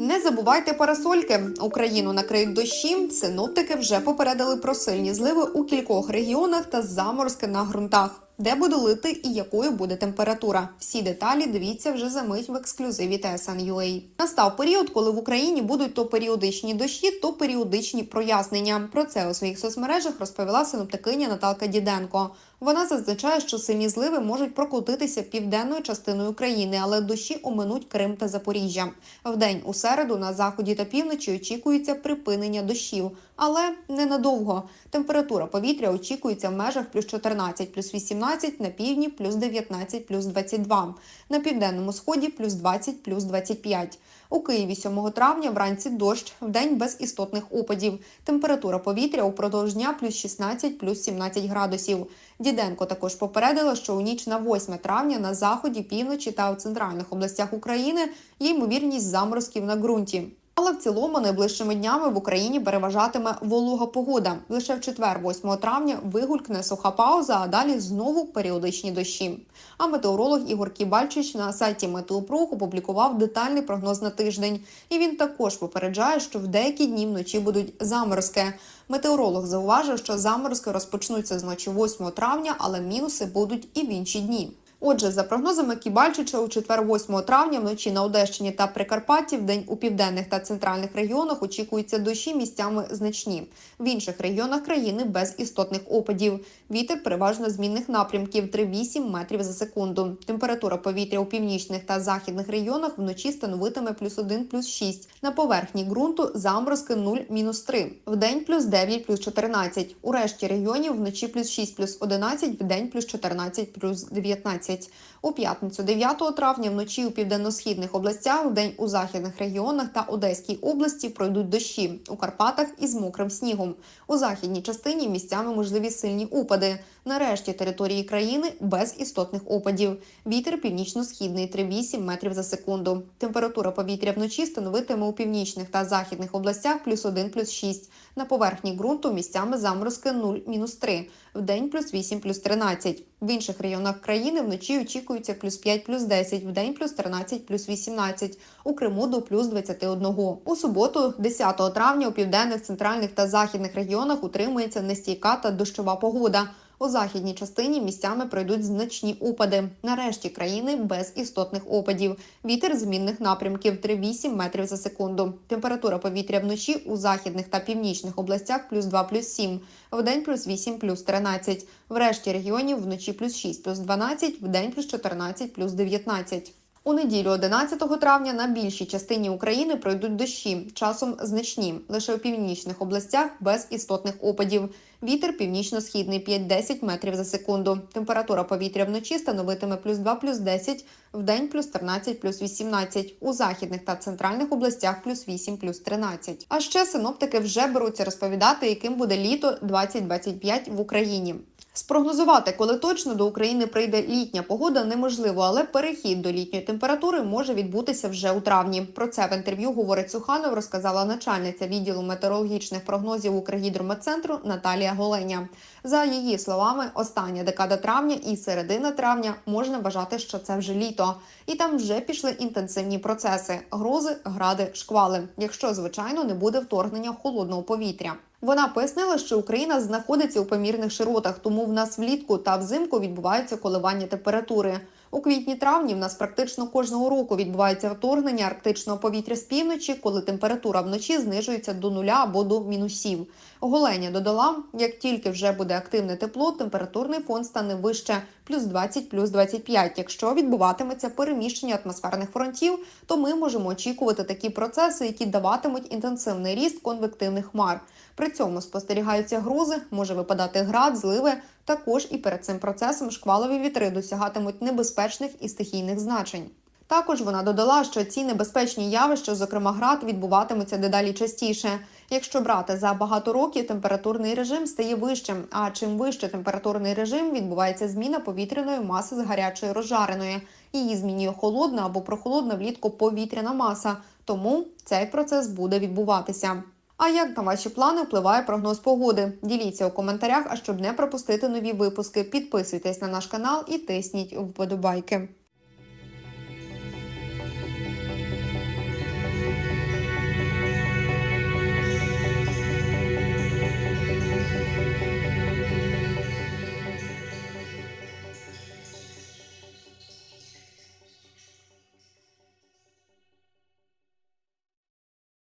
Не забувайте парасольки. Україну накриють дощі. Синоптики вже попередили про сильні зливи у кількох регіонах та заморозки на ґрунтах. Де буде лити і якою буде температура? Всі деталі дивіться вже за мить в ексклюзиві TSN.ua. Настав період, коли в Україні будуть то періодичні дощі, то періодичні прояснення. Про це у своїх соцмережах розповіла синоптикиня Наталка Діденко. Вона зазначає, що сильні зливи можуть прокотитися південною частиною країни, але дощі оминуть Крим та Запоріжжя. Вдень у середу на заході та півночі очікується припинення дощів, але ненадовго. Температура повітря очікується в межах плюс 14, плюс 18, на півдні плюс 19, плюс 22, на південному сході плюс 20, плюс 25. У Києві 7 травня вранці дощ, вдень без істотних опадів. Температура повітря упродовж дня плюс 16, плюс 17 градусів. Діденко також попередила, що у ніч на 8 травня на заході, півночі та у центральних областях України є ймовірність заморозків на ґрунті. Але в цілому найближчими днями в Україні переважатиме волога погода. Лише в четвер, 8 травня, вигулькне суха пауза, а далі знову періодичні дощі. А метеоролог Ігор Кібальчич на сайті Метеопрог опублікував детальний прогноз на тиждень. І він також попереджає, що в деякі дні вночі будуть заморозки. Метеоролог зауважив, що заморозки розпочнуться з ночі 8 травня, але мінуси будуть і в інші дні. Отже, за прогнозами Кібальчича, у четвер 8 травня вночі на Одещині та Прикарпатті, в день у південних та центральних регіонах очікуються дощі місцями значні. В інших регіонах країни без істотних опадів. Вітер переважно змінних напрямків 3-8 метрів за секунду. Температура повітря у північних та західних регіонах вночі становитиме плюс 1, плюс 6. На поверхні ґрунту заморозки 0, мінус 3. В день плюс 9, плюс 14. У решті регіонів вночі плюс 6, плюс 11, в день плюс 14, плюс 19. У п'ятницю 9 травня вночі у південно-східних областях, вдень у західних регіонах та Одеській області пройдуть дощі. У Карпатах із мокрим снігом. У західній частині місцями можливі сильні упади. На решті території країни без істотних опадів. Вітер північно-східний 3,8 метрів за секунду. Температура повітря вночі становитиме у північних та західних областях плюс 1, плюс 6. На поверхні ґрунту місцями заморозки 0, мінус 3. В день плюс 8, плюс 13. В інших районах країни вночі очікується плюс 5, плюс 10, в день плюс 13, плюс 18. У Криму до плюс 21. У суботу, 10 травня, у південних, центральних та західних регіонах утримується нестійка та дощова погода. У західній частині місцями пройдуть значні опади. Нарешті країни без істотних опадів. Вітер змінних напрямків 3-8 метрів за секунду. Температура повітря вночі у західних та північних областях плюс 2, плюс 7. Вдень плюс 8, плюс 13. В решті регіонів вночі плюс 6, плюс 12, вдень плюс 14, плюс 19. У неділю 11 травня на більшій частині України пройдуть дощі, часом значні, лише у північних областях без істотних опадів. Вітер північно-східний 5-10 метрів за секунду. Температура повітря вночі становитиме плюс 2, плюс 10, вдень плюс 13, плюс 18. У західних та центральних областях плюс 8, плюс 13. А ще синоптики вже беруться розповідати, яким буде літо 2025 в Україні. Спрогнозувати, коли точно до України прийде літня погода, неможливо, але перехід до літньої температури може відбутися вже у травні. Про це в інтерв'ю говорить Суханов, розказала начальниця відділу метеорологічних прогнозів Укргідрометцентру Наталія Голеня. За її словами, остання декада травня і середина травня можна вважати, що це вже літо, і там вже пішли інтенсивні процеси: грози, гради, шквали, якщо звичайно не буде вторгнення холодного повітря. Вона пояснила, що Україна знаходиться у помірних широтах, тому в нас влітку та взимку відбуваються коливання температури. У квітні-травні в нас практично кожного року відбувається вторгнення арктичного повітря з півночі, коли температура вночі знижується до нуля або до мінусів. Голеня додала, як тільки вже буде активне тепло, температурний фон стане вище плюс 20, плюс 25. Якщо відбуватиметься переміщення атмосферних фронтів, то ми можемо очікувати такі процеси, які даватимуть інтенсивний ріст конвективних хмар. При цьому спостерігаються грози, може випадати град, зливи. Також і перед цим процесом шквалові вітри досягатимуть небезпечних і стихійних значень. Також вона додала, що ці небезпечні явища, зокрема град, відбуватимуться дедалі частіше. Якщо брати за багато років, температурний режим стає вищим. А чим вище температурний режим, відбувається зміна повітряної маси з гарячої розжареної. Її змінює холодна або прохолодна влітку повітряна маса. Тому цей процес буде відбуватися. А як на ваші плани впливає прогноз погоди? Діліться у коментарях. А щоб не пропустити нові випуски, підписуйтесь на наш канал і тисніть вподобайки.